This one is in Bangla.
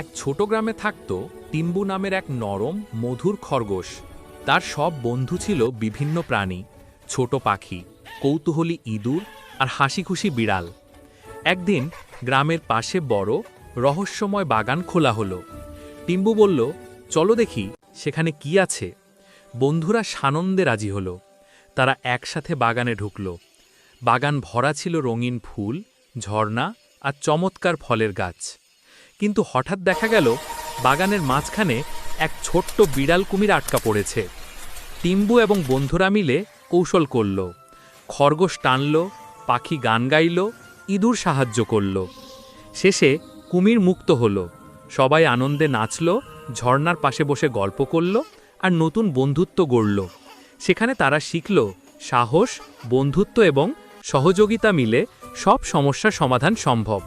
এক ছোট গ্রামে থাকত টিম্বু নামের এক নরম, মধুর খরগোশ। তার সব বন্ধু ছিল বিভিন্ন প্রাণী, ছোট পাখি, কৌতূহলী ইঁদুর আর হাসিখুশি বিড়াল। একদিন গ্রামের পাশে বড়, রহস্যময় বাগান খোলা হলো। টিম্বু বলল, চলো দেখি সেখানে কি আছে। বন্ধুরা সানন্দে রাজি হলো। তারা একসাথে বাগানে ঢুকল। বাগান ভরা ছিল রঙিন ফুল, ঝর্ণা আর চমৎকার ফলের গাছ। কিন্তু হঠাৎ দেখা গেল, বাগানের মাঝখানে এক ছোট্ট বিড়াল কুমির আটকা পড়েছে। টিম্বু এবং বন্ধুরা মিলে কৌশল করল। খরগোশ টানল, পাখি গান গাইল, ইঁদুর সাহায্য করল। শেষে কুমির মুক্ত হলো। সবাই আনন্দে নাচল ঝর্নার পাশে বসে গল্প করল আর নতুন বন্ধুত্ব গড়ল। সেখানে তারা শিখল সাহস, বন্ধুত্ব এবং সহযোগিতা মিলে সব সমস্যার সমাধান সম্ভব।